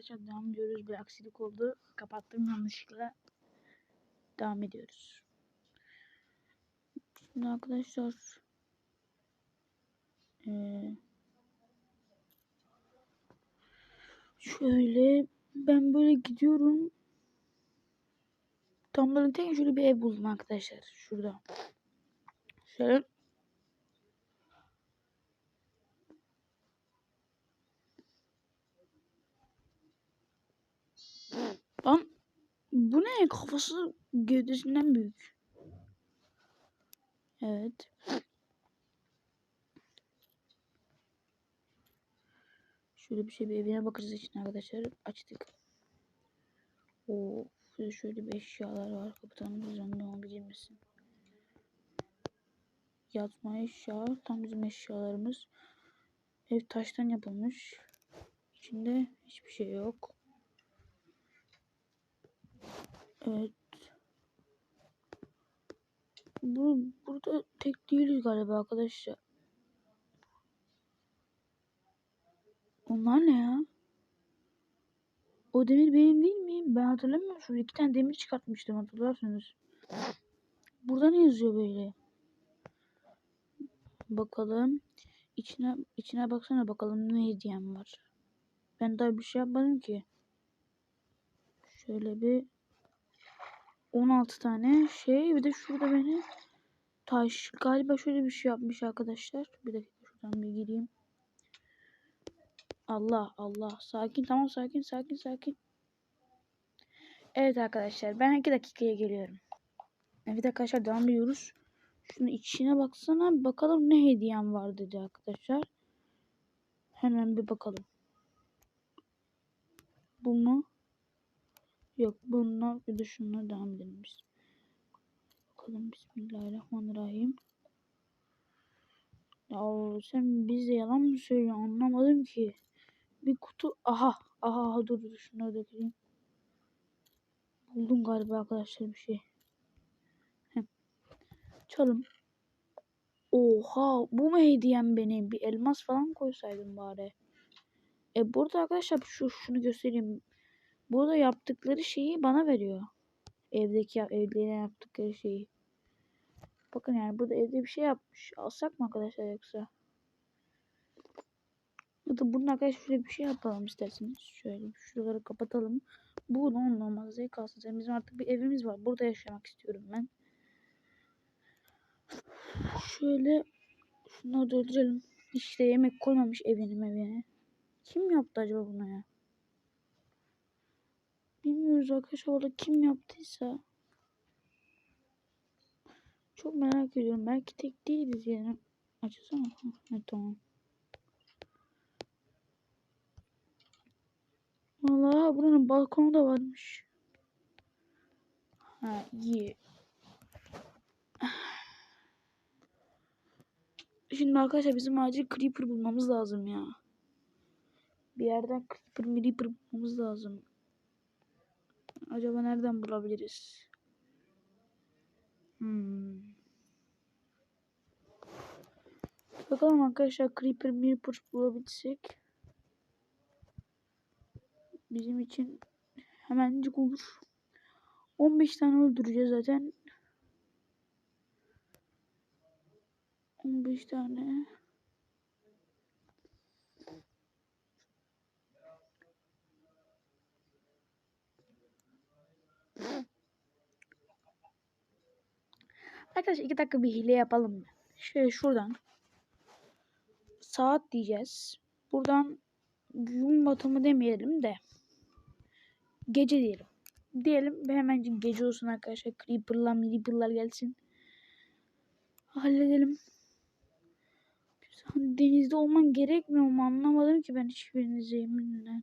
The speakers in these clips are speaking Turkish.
arkadaşlar devam ediyoruz. Bir aksilik oldu. Kapattım yanlışlıkla. Devam ediyoruz. Şimdi arkadaşlar eee, şöyle ben böyle gidiyorum. Tam tek şöyle bir ev buldum arkadaşlar. Şurada. Şöyle Lan bu ne? Kafası gövdesinden büyük. Evet. Şöyle bir şey bir evine bakacağız için arkadaşlar. Açtık. Oo, şöyle, bir eşyalar var. Kapatalım düzenli olabilir misin? Yatma eşya. Tam bizim eşyalarımız. Ev taştan yapılmış. İçinde hiçbir şey yok. Evet. Bu burada tek değiliz galiba arkadaşlar. Onlar ne ya? O demir benim değil mi? Ben hatırlamıyorum. Şurada iki tane demir çıkartmıştım hatırlarsınız. Burada ne yazıyor böyle? Bakalım. İçine içine baksana bakalım ne hediyem var. Ben daha bir şey yapmadım ki. Şöyle bir 16 tane şey bir de şurada beni taş galiba şöyle bir şey yapmış arkadaşlar. Bir dakika şuradan bir gireyim. Allah Allah sakin tamam sakin sakin sakin. Evet arkadaşlar ben 2 dakikaya geliyorum. Evet arkadaşlar devam ediyoruz. Şunun içine baksana bakalım ne hediyem var dedi arkadaşlar. Hemen bir bakalım. Bu mu? Yok bununla bir de şununla devam edelim biz. Bakalım Bismillahirrahmanirrahim. Ya sen bize yalan mı söylüyorsun anlamadım ki. Bir kutu aha aha, dur dur şunları. Buldum galiba arkadaşlar bir şey. Heh. Çalım. Oha bu mu hediyem benim? Bir elmas falan koysaydım bari. E burada arkadaşlar şu şunu göstereyim. Burada yaptıkları şeyi bana veriyor. Evdeki evde yaptıkları şeyi. Bakın yani burada evde bir şey yapmış. Alsak mı arkadaşlar yoksa? Ya da bunun arkadaşlar şöyle bir şey yapalım isterseniz. Şöyle şuraları kapatalım. Bu onun olmaz. Zevk alsın. Yani bizim artık bir evimiz var. Burada yaşamak istiyorum ben. Şöyle şunları da öldürelim. İşte yemek koymamış evinin evine. Kim yaptı acaba bunu ya? Bilmiyoruz arkadaşlar orada kim yaptıysa. Çok merak ediyorum. Belki tek değiliz yani. Açsana. Evet tamam. Valla buranın balkonu da varmış. Ha iyi. Şimdi arkadaşlar bizim acil creeper bulmamız lazım ya. Bir yerden creeper creeper bulmamız lazım. Acaba nereden bulabiliriz? Hmm. Bakalım arkadaşlar Creeper Mirror bulabilsek bizim için hemencik olur. 15 tane öldüreceğiz zaten. 15 tane. Arkadaşlar iki dakika bir hile yapalım? Şöyle şuradan saat diyeceğiz. Buradan gün batımı demeyelim de gece diyelim. Diyelim ve hemen gece olsun arkadaşlar. Creeper'lar, Creeper'lar gelsin. Halledelim. Denizde olman gerekmiyor mu? Anlamadım ki ben hiçbirinizi yeminle.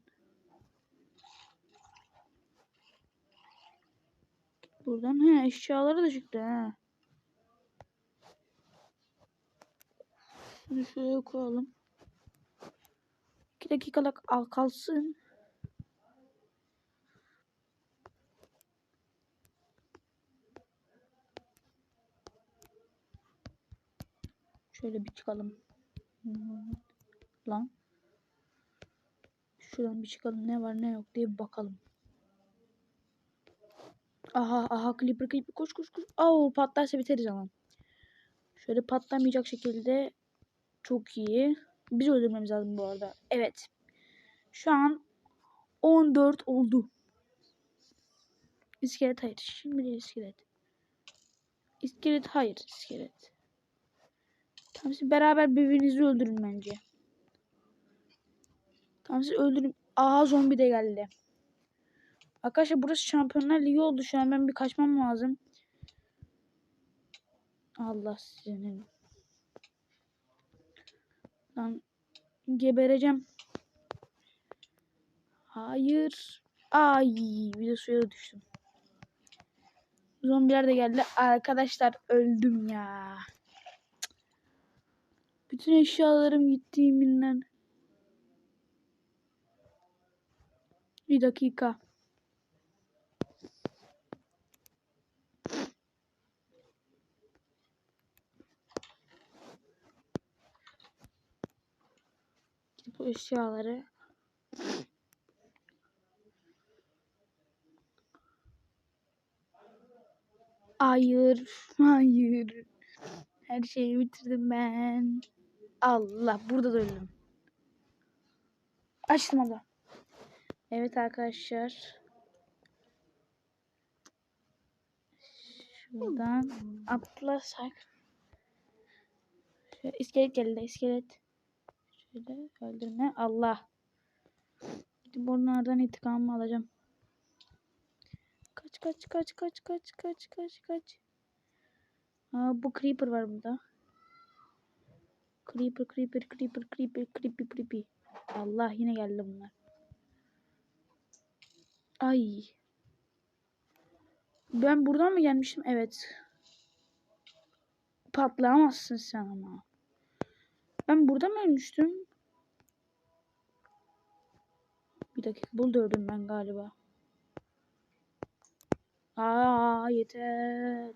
Buradan he eşyaları da çıktı ha. Şunu şuraya koyalım. 2 dakikalık al kalsın. Şöyle bir çıkalım. Lan. Şuradan bir çıkalım ne var ne yok diye bakalım. Aha aha Clipper Clipper koş koş koş. Oo patlarsa biteriz ama. Şöyle patlamayacak şekilde çok iyi. Biz öldürmemiz lazım bu arada. Evet. Şu an 14 oldu. İskelet hayır. Şimdi de iskelet. İskelet hayır. iskelet. Tamam siz beraber birbirinizi öldürün bence. Tamam siz öldürün. Aha zombi de geldi. Arkadaşlar burası Şampiyonlar Ligi oldu şu an. Ben bir kaçmam lazım. Allah senin. Lan gebereceğim. Hayır. Ay bir de suya düştüm. Zombiler de geldi. Arkadaşlar öldüm ya. Bütün eşyalarım gitti yeminle. Bir dakika. Bu eşyaları Hayır, hayır. Her şeyi bitirdim ben. Allah, burada da öldüm. Açtım abla. Evet arkadaşlar. Şuradan atlasak. Şöyle iskelet geldi, iskelet. Şöyle öldürme. Allah. Gidip onlardan intikamımı alacağım. Kaç kaç kaç kaç kaç kaç kaç kaç. Aa, bu creeper var burada. Creeper creeper creeper creeper creeper creeper. Allah yine geldi bunlar. Ay. Ben buradan mı gelmişim? Evet. Patlayamazsın sen ama. Ben burada mı ölmüştüm? Bir dakika burada öldüm ben galiba. Aa yeter.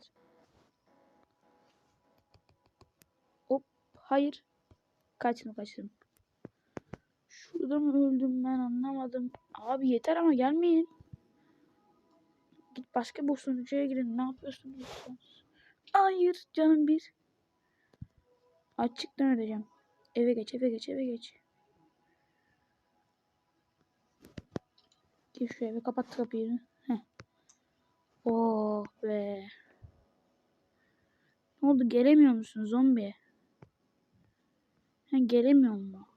Hop hayır. Kaçtım kaçtım. Şurada mı öldüm ben anlamadım. Abi yeter ama gelmeyin. Git başka bir sunucuya girin. Ne yapıyorsunuz? Hayır canım bir. Açıktan öleceğim. Eve geç eve geç eve geç. Gir şu eve kapat kapıyı. Heh. Oh be. Ne oldu gelemiyor musun zombi? Ha, gelemiyor mu?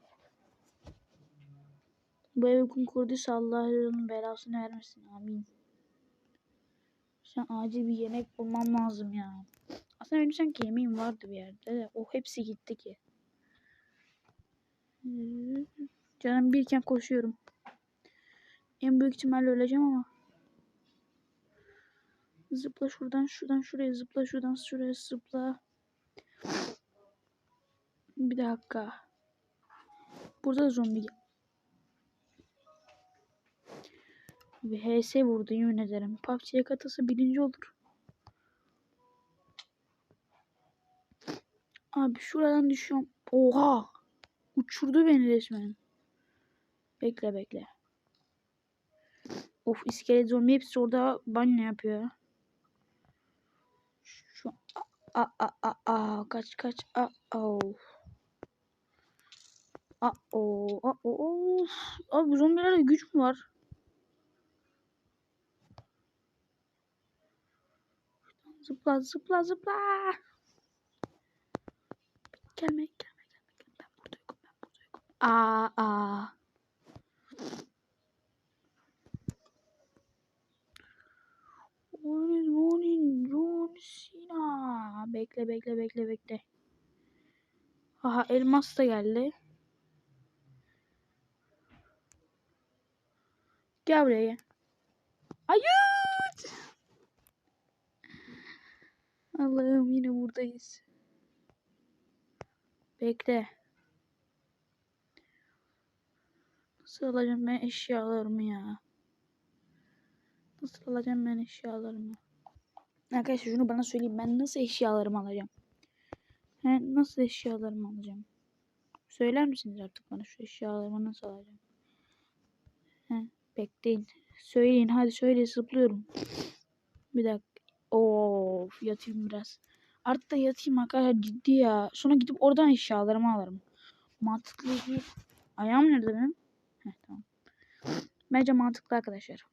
Bu evi kim kurduysa Allah onun belasını vermesin. Amin. Sen acil bir yemek bulmam lazım ya. Aslında sanki yemeğim vardı bir yerde de. O hepsi gitti ki. Canım birken koşuyorum. En büyük ihtimalle öleceğim ama. Zıpla şuradan şuradan şuraya zıpla şuradan şuraya zıpla. Bir dakika. Burada da zombi. Bir HS vurdu yemin ederim. PUBG'ye katılsa birinci olur. Abi şuradan düşüyorum. Oha. Uçurdu beni resmen. Bekle bekle. Of iskelet zombi hepsi orada banyo yapıyor. Şu a a a a kaç kaç a o. A o a o. Abi zombilerde güç mü var? Zıpla zıpla zıpla. Gelme gelme gelme. Ben burada yokum ben burada yokum. Aa aa. Morning morning John Cena. Bekle bekle bekle bekle. Aha elmas da geldi. Gel buraya. Hayır. Allah'ım yine buradayız. Bekle. Nasıl alacağım ben eşyalarımı ya? Nasıl alacağım ben eşyalarımı? Arkadaşlar şunu bana söyleyin. Ben nasıl eşyalarımı alacağım? He, nasıl eşyalarımı alacağım? Söyler misiniz artık bana şu eşyalarımı nasıl alacağım? Bekleyin. Söyleyin hadi söyle zıplıyorum. Bir dakika. Of yatayım biraz. Artık da yatayım arkadaşlar ciddi ya. Sonra gidip oradan eşyalarımı alırım. Mantıklı bir... Ayağım nerede benim? Heh, tamam. Bence mantıklı arkadaşlar.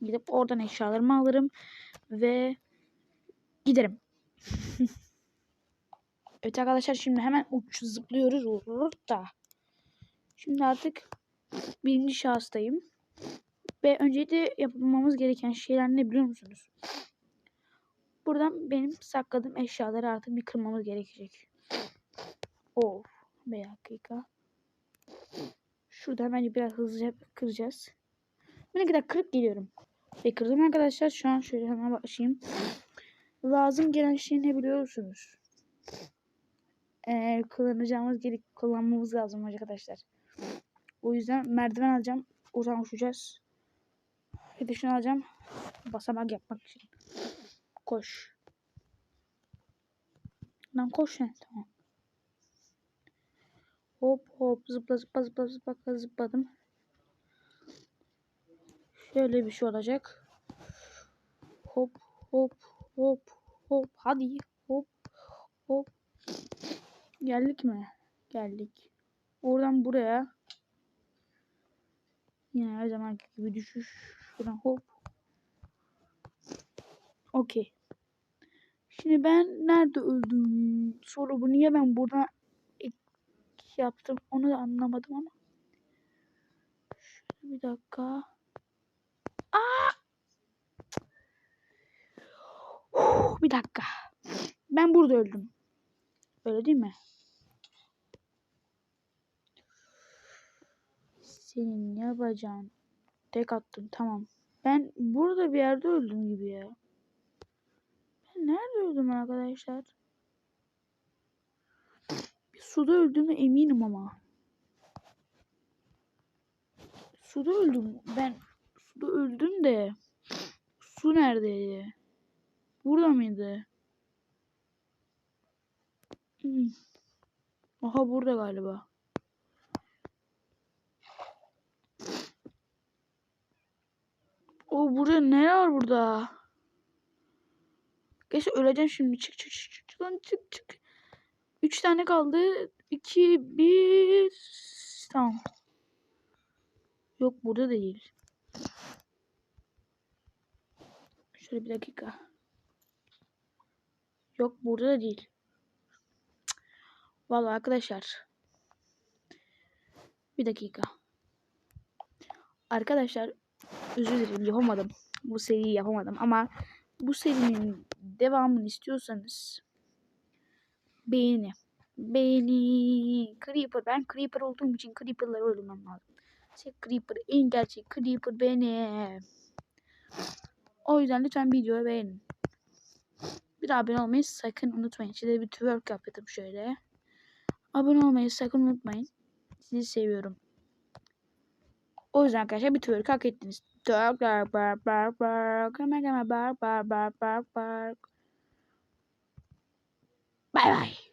Gidip oradan eşyalarımı alırım. Ve giderim. evet arkadaşlar şimdi hemen uç zıplıyoruz. Da. Şimdi artık birinci şahıstayım. Ve öncelikle yapmamız gereken şeyler ne biliyor musunuz? Buradan benim sakladığım eşyaları artık bir kırmamız gerekecek. Of. Bir dakika. Şurada hemen biraz hızlıca kıracağız. Ne kadar kırıp geliyorum. Ve kırdım arkadaşlar. Şu an şöyle hemen başlayayım. Lazım gelen şey ne biliyorsunuz? Ee, kullanacağımız gerek kullanmamız lazım arkadaşlar. O yüzden merdiven alacağım. Oradan uçacağız. Bir de şunu alacağım. Basamak yapmak için. Koş. Lan koş ne? Tamam. Hop hop zıpla zıpla zıpla zıpla zıpladım. Şöyle bir şey olacak. Hop hop hop hop hadi hop hop. Geldik mi? Geldik. Oradan buraya. Yine her zamanki gibi düşüş. Şuradan hop. Okey. Şimdi ben nerede öldüm? Sonra bu niye ben burada yaptım onu da anlamadım ama. Şöyle bir dakika. Aa! Uf, bir dakika. Ben burada öldüm. Öyle değil mi? Senin ne yapacaksın? Tek attım tamam. Ben burada bir yerde öldüm gibi ya. Ben nerede öldüm arkadaşlar? Suda öldüğümü eminim ama. Suda öldüm. Ben suda öldüm de. Su neredeydi? Burada mıydı? Hmm. Aha burada galiba. O burada ne var burada? Gerçi öleceğim şimdi. Çık çık çık çık lan çık çık. Üç tane kaldı. İki, bir. Tamam. Yok burada değil. Şöyle bir dakika. Yok burada da değil. Vallahi arkadaşlar. Bir dakika. Arkadaşlar özür dilerim yapamadım. Bu seriyi yapamadım ama bu serinin devamını istiyorsanız beğeni. Beğeni. Creeper. Ben Creeper olduğum için Creeper'ları öldürmem lazım. Şey, Creeper en gerçek Creeper benim. O yüzden lütfen videoyu beğenin. Bir abone olmayı sakın unutmayın. Size bir twerk yapıyordum şöyle. Abone olmayı sakın unutmayın. Sizi seviyorum. O yüzden arkadaşlar bir twerk hak ettiniz. Twerk bar bar. Kama kama bar bar bar bar bar. Bay bay.